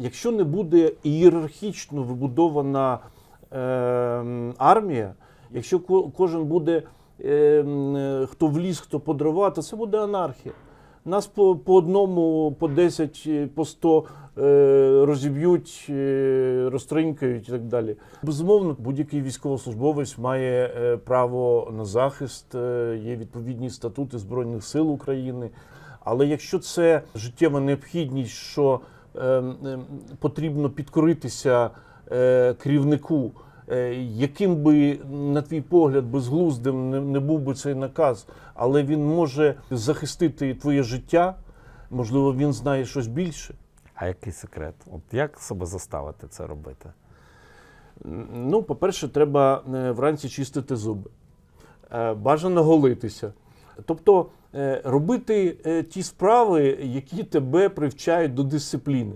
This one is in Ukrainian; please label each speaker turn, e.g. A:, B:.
A: якщо не буде ієрархічно вибудована е, армія, якщо кожен буде е, хто в ліс, хто по дрова, то це буде анархія. Нас по, по одному, по 10, е, по 100 е, розіб'ють, е, розтринькають і так далі. Безумовно, будь-який військовослужбовець має е, право на захист, е, є відповідні статути Збройних сил України. Але якщо це життєва необхідність, що потрібно підкоритися е, керівнику, е, яким би, на твій погляд, безглуздим не, був би цей наказ, але він може захистити твоє життя, можливо, він знає щось більше.
B: А який секрет? От як себе заставити це робити?
A: Ну, по-перше, треба е, вранці чистити зуби, Е, бажано голитися. Тобто е, робити е, ті справи, які тебе привчають до дисципліни.